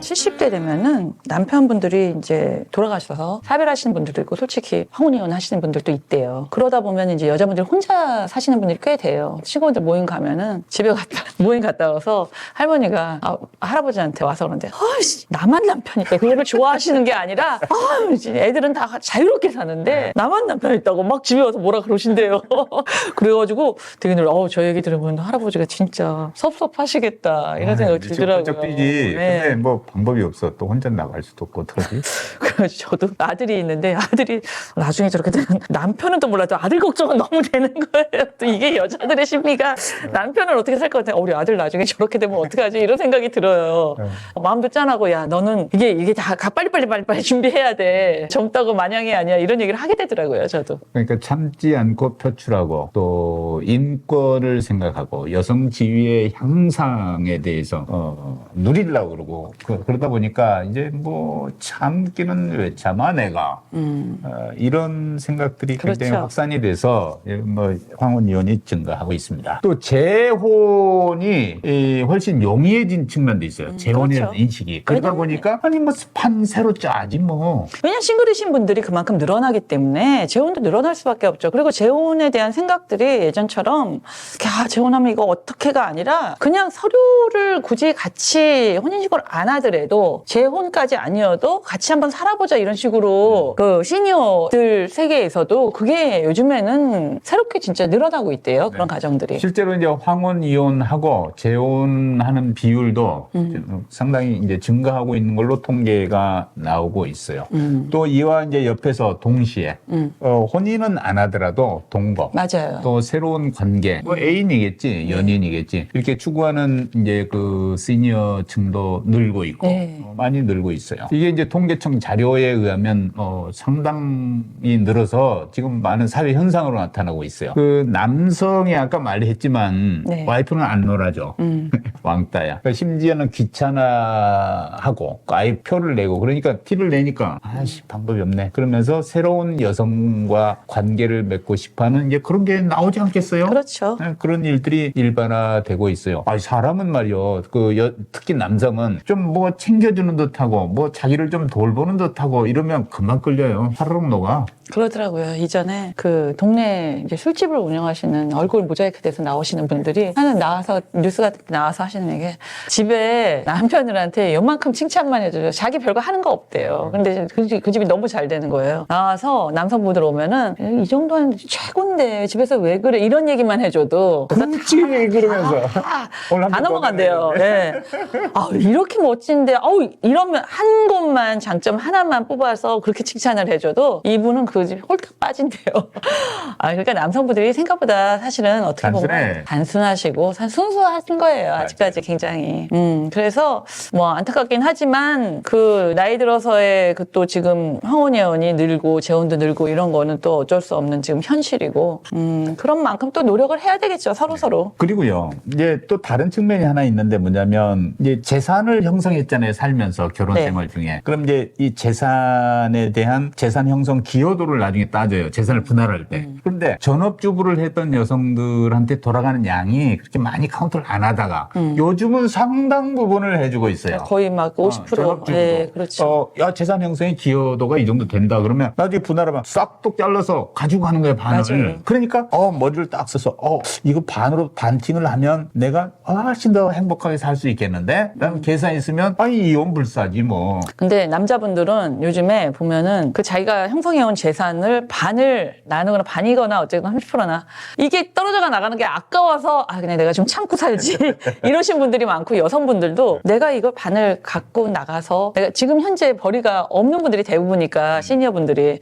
70대 되면은 남편분들이 이제 돌아가셔서 사별하시는 분들도 있고 솔직히 황혼이혼 하시는 분들도 있대요. 그러다 보면 이제 여자분들 혼자 사시는 분들이 꽤 돼요. 친구들 모임 가면은 집에 갔다 모임 갔다 와서 할머니가 아, 할아버지한테 와서 그러는데 아씨 나만 남편이니까 그거를 좋아하시는 게 아니라 아 애들은 다 자유롭게 사는데 나만 남편 있다고 막 집에 와서 뭐라 그러신대요. 그래가지고 되게 늘 어우 저 얘기 들으면 할아버지가 진짜 섭섭하시겠다 이런 생각이 들더라고요. 네. 근데 뭐 방법이 없어. 또 혼자 나갈 수도 없고 어떡하지? 그래서 저도 아들이 있는데 아들이 나중에 저렇게 되면 남편은 또 몰라도 아들 걱정은 너무 되는 거예요. 또 이게 여자들의 심리가 남편은 어떻게 살 것 같아? 어, 우리 아들 나중에 저렇게 되면 어떡하지? 이런 생각이 들어요. 네. 마음도 짠하고 야 너는 이게 이게 다 가- 빨리빨리 빨리빨리 준비해야 돼. 젊다고 마냥이 아니야. 이런 얘기를 하게 되더라고요. 저도. 그러니까 참지 않고 표출하고 또 인권을 생각하고 여성 지위의 향상에 대해서 어, 누리려고 그러고 그, 러다 보니까 이제 뭐 참기는 왜 참아 내가 음. 어, 이런 생각들이 굉장히 그렇죠. 확산이 돼서 예, 뭐 황혼 이혼이 증가하고 있습니다. 또 재혼이 이, 훨씬 용이해진 측면도 있어요. 재혼이라는 그렇죠. 인식이 그러다 왜냐면- 보니까 아니 뭐판 새로 짜지 뭐 왜냐 싱글이신 분들이 그만큼 늘어나기 때문에 재혼도 늘어날 수밖에 없죠. 그리고 재혼에 대한 생각들이 예전처럼 야 재혼하면 이거 어떻게가 아니라 그냥 서류를 굳이 같이 혼인신고를 안 하 더라도 재혼까지 아니어도 같이 한번 살아보자 이런 식으로 그 시니어들 세계에서도 그게 요즘에는 새롭게 진짜 늘어나고 있대요. 그런 가정들이. 실제로 이제 황혼 이혼하고 재혼하는 비율도 음. 상당히 이제 증가하고 있는 걸로 통계가 나오고 있어요. 음. 또 이와 이제 옆에서 동시에 음. 어, 혼인은 안 하더라도 동거 맞아요. 또 새로운 관계, 뭐 애인이겠지, 연인이겠지 이렇게 추구하는 이제 그 시니어층도 늘고 있고 네. 어, 많이 늘고 있어요. 이게 이제 통계청 자료에 의하면 어, 상당히 늘어서 지금 많은 사회 현상으로 나타나고 있어요. 그 남성이 아까 말했지만 네. 와이프는 안 놀아줘. 음. 왕따야. 그러니까 심지어는 귀찮아하고 아예 표를 내고 그러니까 티를 내니까 아씨 방법이 없네. 그러면서 새로운 여성과 관계를 맺고 싶어하는 이제 그런 게 나오지 않겠어요? 그렇죠. 네, 그런 일들이 일반화되고 있어요. 아, 사람은 말이요. 그 여- 특히 남성은 좀뭐 챙겨주는 듯하고 뭐 자기를 좀 돌보는 듯하고 이러면 금방 끌려요. 하루록 녹아. 그러더라고요. 이전에 그 동네 이제 술집을 운영하시는 얼굴 모자이크 돼서 나오시는 분들이 하는 나와서 뉴스 같은 데 나와서 하시는 얘기 집에 남편들한테 요만큼 칭찬만 해줘요. 자기 별거 하는 거 없대요. 근데 그, 집- 그 집이 너무 잘 되는 거예요. 나와서 남성분들 오면은 이 정도는 최고인데 집에서 왜 그래 이런 얘기만 해줘도 그래서 그렇지 그러면서 한번 다 넘어간대요. 네. 아, 이렇게 멋진 데, 어우, 이러면 한 곳만 장점 하나만 뽑아서 그렇게 칭찬을 해줘도 이분은 그 집 홀딱 빠진대요. 아, 그러니까 남성분들이 생각보다 사실은 어떻게 보면 단순해. 단순하시고 사- 순수하신 거예요. 아직까지 굉장히. 음, 그래서 뭐 안타깝긴 하지만 그 나이 들어서의 그 또 지금 황혼예언이 늘고 재혼도 늘고 이런 거는 또 어쩔 수 없는 지금 현실이고, 음, 그런 만큼 또 노력을 해야 되겠죠. 서로 서로. 그리고요, 이제 또 다른 측면이 하나 있는데 뭐냐면, 이제 재산을 형성 했잖아요, 살면서 결혼 네. 생활 중에. 그럼 이제 이 재산에 대한 재산 형성 기여도를 나중에 따져요. 재산을 분할할 때. 음. 그런데 전업주부를 했던 여성들한테 돌아가는 양이 그렇게 많이 카운트를 안 하다가 요즘은 상당 부분을 해주고 있어요. 음. 거의 막 50%. 어. 예, 그렇죠. 어, 야, 재산 형성의 기여도가 이 정도 된다. 그러면 나중에 분할하면 싹둑 잘라서 가지고 가는 거예요, 반을. 맞아요. 그러니까, 어, 머리를 딱 써서, 어, 이거 반으로 반팅을 하면 내가 훨씬 더 행복하게 살 수 있겠는데? 라는 계산이 있으면, 아니, 이혼 불사지, 뭐. 근데 남자분들은 요즘에 보면은 그 자기가 형성해온 재산을 반을 나누거나 반이 거나 어쨌든 30%나 이게 떨어져가 나가는 게 아까워서 아 그냥 내가 좀 참고 살지 이러신 분들이 많고 여성분들도 내가 이걸 반을 갖고 나가서 내가 지금 현재 벌이가 없는 분들이 대부분이니까 시니어분들이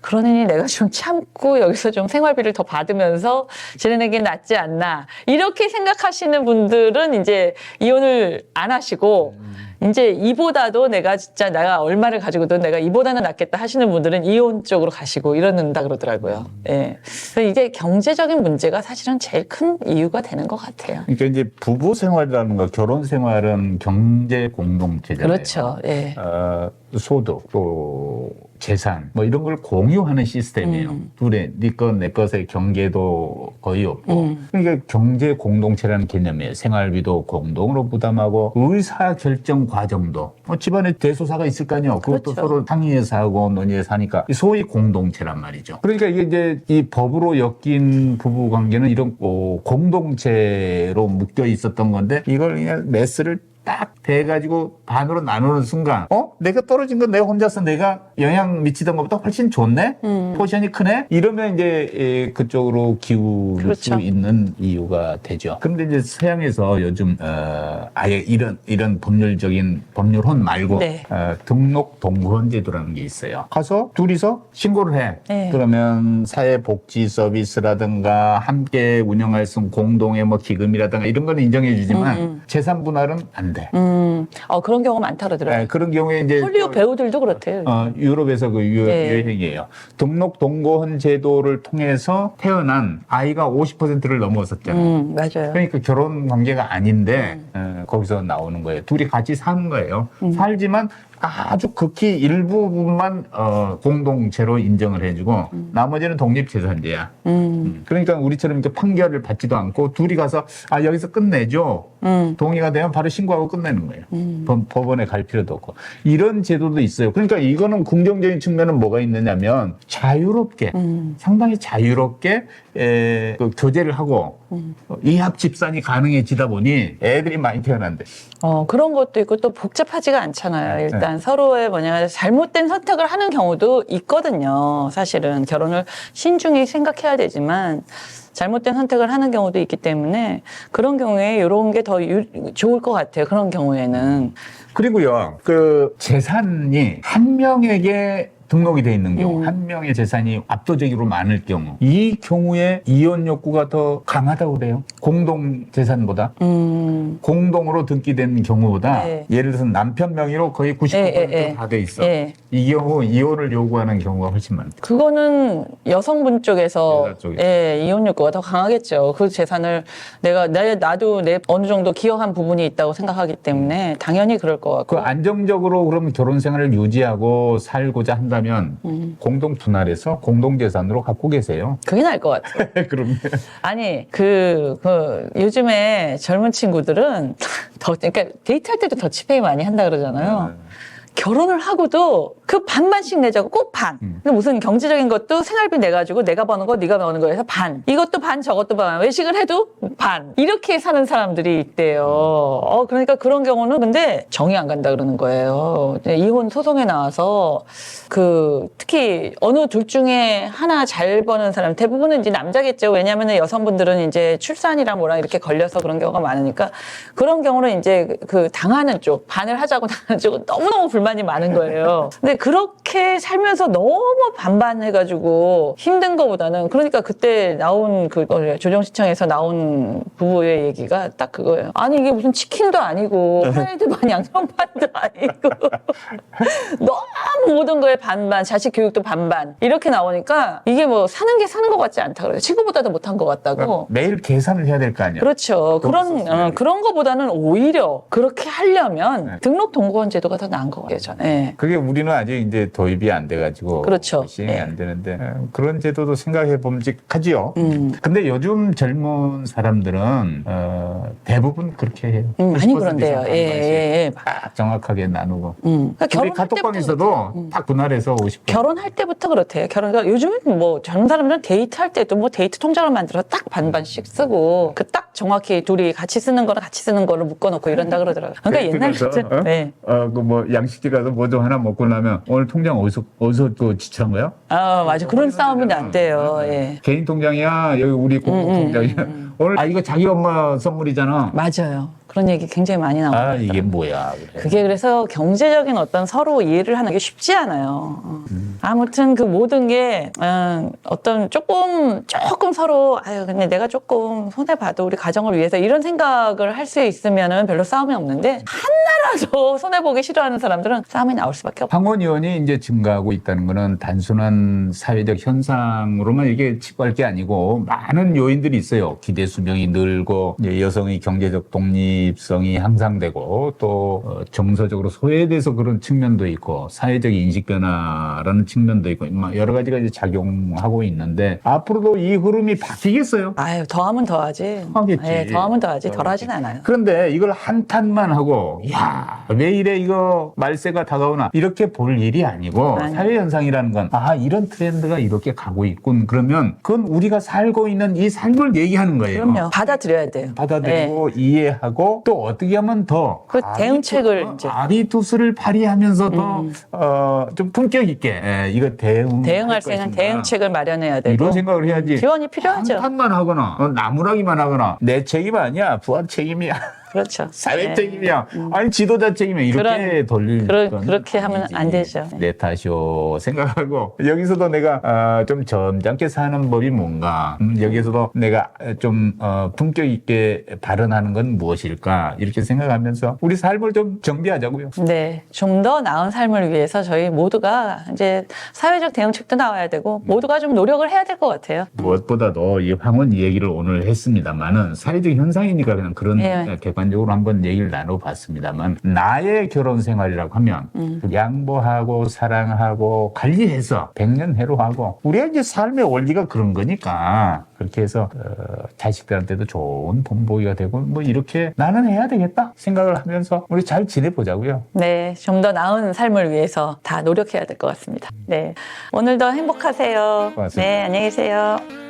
그러니 내가 좀 참고 여기서 좀 생활비를 더 받으면서 지내는 게 낫지 않나 이렇게 생각하시는 분들은 이제 이혼을 안 하시고 이제 이보다도 내가 진짜 내가 얼마를 가지고도 내가 이보다는 낫겠다 하시는 분들은 이혼 쪽으로 가시고 이러는다 그러더라고요. 예. 그래서 이게 경제적인 문제가 사실은 제일 큰 이유가 되는 것 같아요. 그러니까 이제 부부 생활이라는 거, 결혼 생활은 경제 공동체잖아요. 그렇죠. 예. 어, 소득, 또 재산 뭐 이런 걸 공유하는 시스템이에요. 음. 둘의 네것내 것의 경계도 거의 없고 음. 그러니까 경제 공동체라는 개념이에요. 생활비도 공동으로 부담하고 의사 결정 과정도 뭐 집안에 대소사가 있을 거 아니에요. 그것도 그렇죠. 서로 상의해서 하고 논의해서 하니까 소위 공동체란 말이죠. 그러니까 이게 이제 이 법으로 엮인 부부 관계는 이런 어, 공동체로 묶여 있었던 건데 이걸 그냥 매스를 딱 대가지고 반으로 나누는 순간, 어? 내가 떨어진 건 내가 혼자서 내가 영향 미치던 것보다 훨씬 좋네? 음. 포션이 크네? 이러면 이제 예, 그쪽으로 기울을 그렇죠. 수 있는 이유가 되죠. 그런데 이제 서양에서 요즘, 어, 아예 이런, 이런 법률적인 법률혼 말고, 네. 어, 등록 동거원 제도라는 게 있어요. 가서 둘이서 신고를 해. 네. 그러면 사회복지 서비스라든가 함께 운영할 수 있는 공동의 뭐 기금이라든가 이런 건 인정해 주지만 음, 음. 재산 분할은 안 돼. 음, 어, 그런 경우가 많다 그러더라고요. 네, 그런 경우에 이제 헐리우드 배우들도 그렇대요. 어, 유럽에서 그 유, 네. 유행이에요. 등록 동거혼 제도를 통해서 태어난 아이가 50%를 넘어섰잖아요. 음, 맞아요. 그러니까 결혼 관계가 아닌데 어, 거기서 나오는 거예요. 둘이 같이 사는 거예요. 음. 살지만 아주 극히 일부분만 어, 공동체로 인정을 해주고 나머지는 독립재산제야. 음, 그러니까 우리처럼 이렇게 판결을 받지도 않고 둘이 가서 아 여기서 끝내줘. 음, 동의가 되면 바로 신고하고 끝내는 거예요. 음. 법- 법원에 갈 필요도 없고 이런 제도도 있어요. 그러니까 이거는 긍정적인 측면은 뭐가 있느냐면 자유롭게 음. 상당히 자유롭게 에, 그 교제를 하고 음. 어, 이합 집산이 가능해지다 보니 애들이 많이 태어난대. 어, 그런 것도 있고 또 복잡하지가 않잖아요. 일단 서로의 뭐냐, 잘못된 선택을 하는 경우도 있거든요. 사실은 결혼을 신중히 생각해야 되지만 잘못된 선택을 하는 경우도 있기 때문에 그런 경우에 이런 게 더 좋을 것 같아요. 그런 경우에는. 그리고요, 그 재산이 한 명에게 등록이 돼 있는 경우, 음. 한 명의 재산이 압도적으로 많을 경우, 이 경우에 이혼 욕구가 더 강하다고 그래요. 공동 재산보다. 음, 공동으로 등기된 경우보다 네. 예를 들어서 남편 명의로 거의 99%다 예, 예, 예. 돼 있어. 예. 이 경우 이혼을 요구하는 경우가 훨씬 많다. 그거는 여성분 쪽에서 여자 쪽에서. 예, 이혼 욕구가 더 강하겠죠. 그 재산을 내가 내 나도 내 어느 정도 기여한 부분이 있다고 생각하기 때문에 당연히 그럴 것 같고. 그 안정적으로 그럼 결혼 생활을 유지하고 살고자 한다 면 음. 공동 분할해서 공동 재산으로 갖고 계세요. 그게 나을 것 같아요. 그럼 아니 그, 그 요즘에 젊은 친구들은 더 그러니까 데이트할 때도 더치페이 많이 한다 그러잖아요. 네. 결혼을 하고도 그 반반씩 내자고 꼭 반. 음. 근데 무슨 경제적인 것도 생활비 내 가지고 내가 버는 거 네가 버는 거에서 반. 이것도 반 저것도 반. 외식을 해도 반. 이렇게 사는 사람들이 있대요. 어 그러니까 그런 경우는 근데 정이 안 간다 그러는 거예요. 이혼 소송에 나와서 그 특히 어느 둘 중에 하나 잘 버는 사람 대부분은 이제 남자겠죠. 왜냐하면 여성분들은 이제 출산이랑 뭐랑 이렇게 걸려서 그런 경우가 많으니까 그런 경우는 이제 그 당하는 쪽 반을 하자고 당하는 쪽은 너무너무 불만이 많은 거예요. 근데 그렇게 살면서 너무 반반해가지고 힘든 거보다는 그러니까 그때 나온 그 어, 조정시청에서 나온 부부의 얘기가 딱 그거예요. 아니 이게 무슨 치킨도 아니고 프라이드 반 양념반도 아니고 너무 모든 거에 반반, 자식 교육도 반반 이렇게 나오니까 이게 뭐 사는 게 사는 것 같지 않다 그래요. 친구보다도 못한 것 같다고. 매일 계산을 해야 될 거 아니야. 그렇죠. 그런. 어, 그런 거보다는 오히려 그렇게 하려면 네. 등록 동거원 제도가 더 나은 것 같아요. 저는. 예. 그게 우리는 아직 이제 도입이 안 돼가지고 그렇죠. 시행이 예. 안 되는데 에, 그런 제도도 생각해 봄직하지요. 음. 근데 요즘 젊은 사람들은 어, 대부분 그렇게 해요. 음, 많이 90% 그런데요. 예, 예, 반반씩 예. 딱 정확하게 나누고. 음. 그러니까 결혼할 카톡방에서도 때부터 딱 분할해서 50%. 결혼할 때부터 그렇대요. 결혼, 그러니까 요즘은 뭐 젊은 사람들은 데이트할 때도 뭐 데이트 통장을 만들어 딱 반반씩 쓰고 그 딱 정확히 둘이 같이 쓰는 거랑 같이 쓰는 거를 묶어놓고 이런다 그러더라고요. 그러니까 옛날 그래서, 같은 어? 네. 어, 그뭐 양식집 가서 뭐 좀 하나 먹고 나면 오늘 통장 어디서 어디서 그 지출한 거야? 아 맞아 그런 싸움이 난대요. 예. 개인 통장이야 여기 우리 공공 음, 음, 통장이야. 오늘 아 이거 자기 엄마 선물이잖아. 맞아요. 그런 얘기 굉장히 많이 나와요. 아 이게 뭐야? 그래. 그게 그래서 경제적인 어떤 서로 이해를 하는 게 쉽지 않아요. 어. 음. 아무튼 그 모든 게 음, 어떤 조금 조금 서로 아유 그냥 내가 조금 손해 봐도 우리 가정을 위해서 이런 생각을 할 수 있으면은 별로 싸움이 없는데 하나라도 손해 보기 싫어하는 사람들은 싸움이 나올 수밖에 없어. 황혼 이혼이 이제 증가하고 있다는 것은 단순한 사회적 현상으로만 이게 치부할 게 아니고 많은 요인들이 있어요. 기대 수명이 늘고 여성의 경제적 독립성이 향상되고 또 어, 정서적으로 소외돼서 그런 측면도 있고 사회적 인식 변화라는 측면도 있고 막 여러 가지가 이제 작용하고 있는데 앞으로도 이 흐름이 바뀌겠어요? 아유, 더하면 더하지. 하겠지. 예, 더하면 더하지. 덜 더하겠지. 하진 않아요. 그런데 이걸 한탄만 하고 야왜 이래 이거 말세가 다가오나 이렇게 볼 일이 아니고 아니. 사회 현상이라는 건 아 이런 트렌드가 이렇게 가고 있군 그러면 그건 우리가 살고 있는 이 삶을 얘기하는 거예요. 그럼요. 받아들여야 돼요. 예. 받아들이고 이해하고 또 어떻게 하면 더 그 아비투- 대응책을 어, 이제. 음. 아비투스를 발휘하면서 더좀 품격 있게 예, 이거 대응 대응할 수 있는 대응책을 마련해야 되고. 이런 생각을 해야지. 지원이 필요하죠. 한탄만 하거나 어, 나무라기만 하거나 내 책임 아니야 부하 책임이야 그렇죠. 사회 네. 책임이야 아니 지도자 책임이야 이렇게 건 그렇게 하면. 안 되죠. 네. 내 탓이오 생각하고 여기서도 내가 아, 좀 점잖게 사는 법이 뭔가 음, 여기서도 내가 좀 어, 품격 있게 발언하는 건 무엇일까 이렇게 생각하면서 우리 삶을 좀 정비하자고요. 네, 좀 더 나은 삶을 위해서 저희 모두가 이제 사회적 대응책도 나와야 되고 모두가 좀 노력을 해야 될 것 같아요. 무엇보다도 이 황혼 얘기를 오늘 했습니다만은 사회적 현상이니까 그냥 그런 예. 객관 적으로 한번 얘기를 나눠봤습니다만 나의 결혼 생활이라고 하면 음. 양보하고 사랑하고 관리해서 백년해로 하고 우리가 이제 삶의 원리가 그런 거니까 그렇게 해서 어, 자식들한테도 좋은 본보기가 되고 뭐 이렇게 나는 해야 되겠다 생각을 하면서 우리 잘 지내보자고요. 네, 좀 더 나은 삶을 위해서 다 노력해야 될 것 같습니다. 네, 오늘도 행복하세요. 고맙습니다. 네, 안녕히 계세요.